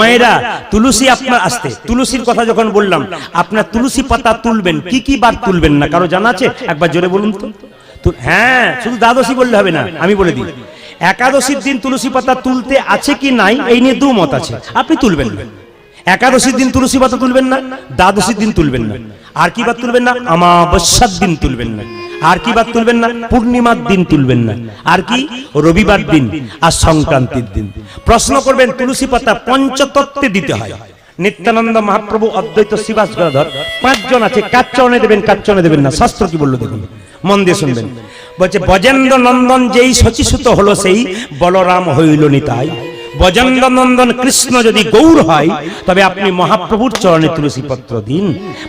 মায়েরা তুলসী আপনার আসতে। তুলসীর কথা যখন বললাম, আপনার তুলসী পাতা তুলবেন, কি কি বার তুলবেন না? কারও জানা আছে? একবার জোরে বলুন তো। হ্যাঁ শুধু দ্বাদশী বললে হবে না, আমি বলে দিই। একাদশীর দিন তুলসী পাতা তুলতে আছে কি নাই, এই নিয়ে দু মত আছে। আপনি তুলবেন একাদশীর দিন তুলসী পাতা তুলবেন না, দ্বাদশীর দিন তুলবেন না। আর কি বার তুলবেন না? আমাবস্যার দিন তুলবেন না। আর কি বার তুলবেন না? পূর্ণিমার দিন তুলবেন না। আর কি? রবিবার দিন আর সংক্রান্তির দিন। প্রশ্ন করবেন, তুলসী পাতা পঞ্চতত্ত্বে দিতে হয়। নিত্যানন্দ মহাপ্রভু অদ্বৈত শিবাস গদাধর পাঁচজন আছে চরণে দেবেন চরণে দেবেন না? শাস্ত্র কি বলল দেখুন, মন দিয়ে শুনবেন। বলছে, বজেন্দ্র নন্দন যেই শচীসুত হলো সেই, বলরাম হইল নিতাই বজেন্দ্র নন্দন কৃষ্ণ যদি গৌর হয়, তবে আপনি মহাপ্রভুর চরণে তুলসী পত্র দিন।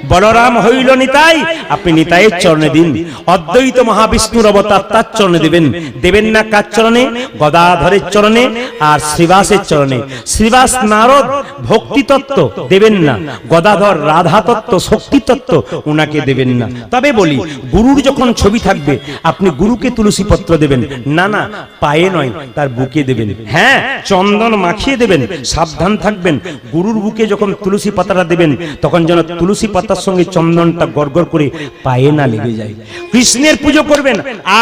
বলরাম হইল নিতাই, আপনি নিতাইয়ের চরণে দিন। অদ্বৈত মহাবিষ্ণুর অবতার তার চরণে দেবেন। দেবেন না কার চরণে? গদাধরের চরণে আর শ্রীবাসের চরণে। শ্রীবাস নারদ ভক্তি তত্ত্ব দেবেন না। গদাধর রাধা তত্ত্ব শক্তি তত্ত্ব ওনাকে দেবেন না। তবে বলি, গুরুর যখন ছবি থাকবে, আপনি গুরুকে তুলসী পত্র দেবেন। না না, পায়ে নয়, তার বুকে দেবেন। হ্যাঁ চন্দন মাখিয়ে দেবেন সাবধান থাকবেন। গুরুর বুকে যখন তুলসী পাতাটা দেবেন তখন যেন তুলসী পাতার সঙ্গে চন্দনটা গড়গড় করে পায়ে না লেগে যায়। কৃষ্ণের পুজো করবেন।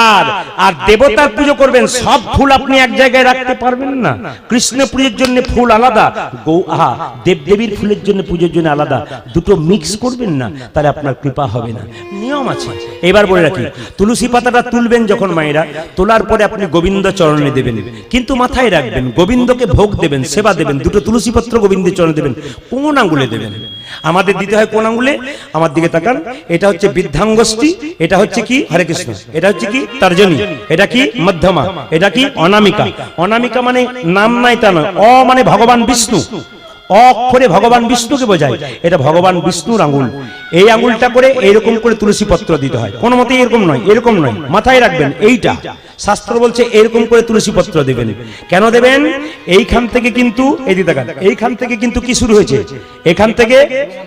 আর আর দেবতার পুজো করবেন। সব ফুল আপনি এক জায়গায় রাখতে পারবেন না। কৃষ্ণ পুজোর জন্য ফুল আলাদা গৌ আহা দেবদেবীর ফুলের জন্য পুজোর জন্য আলাদা। দুটো মিক্স করবেন না। তাহলে আপনার কৃপা হবে না। নিয়ম আছে। এবার বলে রাখি তুলসী পাতাটা তুলবেন যখন মায়েরা তোলার পরে আপনি গোবিন্দ চরণে দেবেন কিন্তু মাথায় রাখবেন গোবিন্দকে ভোগ দেবেন, সেবা দেবেন, দুটো তুলসী পত্র গোবিন্দের চরণে দেবেন, কোন আঙ্গুলে দেবেন? আমাদের দিতে হয় কোন আঙ্গুলে? আমার দিকে তাকান, এটা হচ্ছে বৃদ্ধাঙ্গষ্ঠী, এটা হচ্ছে কি? হরে কৃষ্ণ, এটা হচ্ছে কি? তর্জনী, এটা কি? মধ্যমা, এটা কি? অনামিকা অনামিকা মানে নাম নাই তা নয়, অ মানে ভগবান বিষ্ণু, অক্ষরে ভগবান বিষ্ণুকে বোঝায়, এটা ভগবান বিষ্ণুর আঙ্গুল। এই আঙুলটা করে এইরকম করে তুলসী পত্র দিতে হয়। কোনো মতে এরকম নয় এরকম নয়। মাথায় রাখবেন, এইটা। শাস্ত্র বলছে এরকম করে তুলসী পত্র দেবেন। কেন দেবেন? এইখান থেকে কিন্তু, এই এইখান থেকে কিন্তু কি শুরু হয়েছে? এখান থেকে,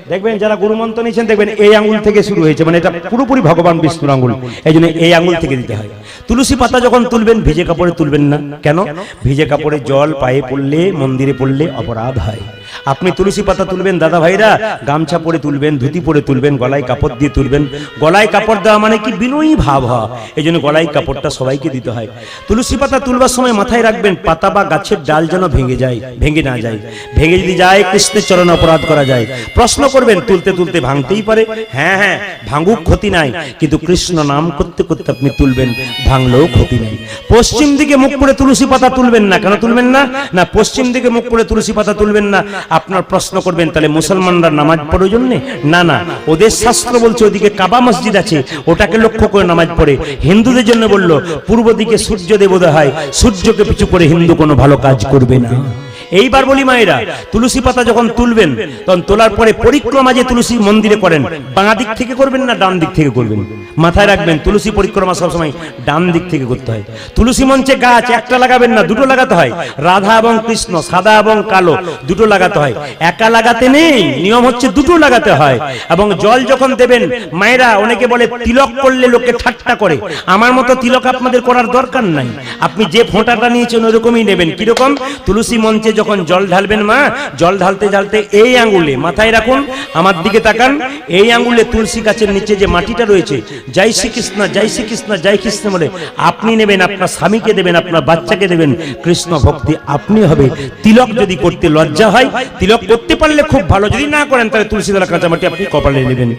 দেখবেন যারা গুরুমন্ত্র নিয়েছেন, দেখবেন এই আঙুল থেকে শুরু হয়েছে। মানে এটা পুরোপুরি ভগবান বিষ্ণুর আঙুল। এই জন্য এই আঙুল থেকে দিতে হয়। তুলসী পাতা যখন তুলবেন, ভিজে কাপড়ে তুলবেন না। কেন? ভিজে কাপড়ে জল পায়ে পড়লে, মন্দিরে পড়লে অপরাধ হয়। আপনি তুলসী পাতা তুলবেন, দাদা ভাইরা, গামছা পরে তুলবেন, ধুতি পরে তুলবেন, গলায় কাপড় দিয়ে তুলবেন। গলায় কাপড় দেওয়া মানে কি? বিনয়ী ভাব হওয়া এই জন্য গলায় কাপড়টা সবাইকে দিতে হয়। তুলসী পাতা তুলবার সময় মাথায় রাখবেন, পাতা বা গাছের ডাল যেন ভেঙে যায়, ভেঙে না যায়। ভেঙে যদি যায়, কৃষ্ণের চরণ অপরাধ করা যায়। প্রশ্ন করবেন, তুলতে তুলতে ভাঙতেই পারে? হ্যাঁ হ্যাঁ ভাঙুক ক্ষতি নাই, কিন্তু কৃষ্ণ নাম করতে করতে আপনি তুলবেন, ভাঙলেও ক্ষতি নাই। পশ্চিম দিকে মুখ করে তুলসী পাতা তুলবেন না। কেন তুলবেন না? না, পশ্চিম দিকে মুখ করে তুলসী পাতা তুলবেন না। আপনার প্রশ্ন করবেন, তাহলে মুসলমানরা নামাজ পড়ার জন্য? না না, ওদের শাস্ত্র বলছে ওদিকে কাবা মসজিদ আছে, ওটাকে লক্ষ্য করে নামাজ পড়ে। হিন্দুদের জন্য বলল, পূর্ব দিকে সূর্য দেবোদয় হয় সূর্যকে পিছু করে হিন্দু কোনো ভালো কাজ করবে না। এইবার বলি মায়েরা, তুলসী পাতা যখন তুলবেন, তখন তোলার পরে পরিক্রমা যে তুলসী মন্দিরে করেন, বাঁ দিক থেকে করবেন না ডান দিক থেকে করবেন? মাথায় রাখবেন, তুলসী পরিক্রমা সবসময় ডান দিক থেকে করতে হয়। তুলসী মঞ্চে গাছ একটা লাগাবেন না, দুটো লাগাতে হয়। রাধা এবং কৃষ্ণ, সাদা এবং কালো, দুটো লাগাতে হয়। একা লাগাতে নেই, নিয়ম হচ্ছে দুটো লাগাতে হয়। এবং জল যখন দেবেন, মায়েরা অনেকে বলে, তিলক করলে লোকে ঠাট্টা করে। আমার মতো তিলক আপনাদের করার দরকার নাই। আপনি যে ফোঁটাটা নিয়েছেন, ওরকমই নেবেন। কীরকম? তুলসী মঞ্চে যখন জল ঢালবেন মা, জল ঢালতে ঢালতে এই আঙ্গুলে মাথায় রাখুন, আমার দিকে তাকান, এই আঙ্গুলে তুলসী গাছের নিচে যে মাটিটা রয়েছে, জয় শ্রীকৃষ্ণ জয় শ্রীকৃষ্ণ, জয় কৃষ্ণ বলে আপনি নেবেন, আপনার স্বামীকে দেবেন, আপনার বাচ্চাকে দেবেন, কৃষ্ণ ভক্তি আপনি হবে। তিলক যদি করতে লজ্জা হয়, তিলক করতে পারলে খুব ভালো, যদি না করেন, তাহলে তুলসী দলা কাঁচামাটি আপনি কপালে নেবেন।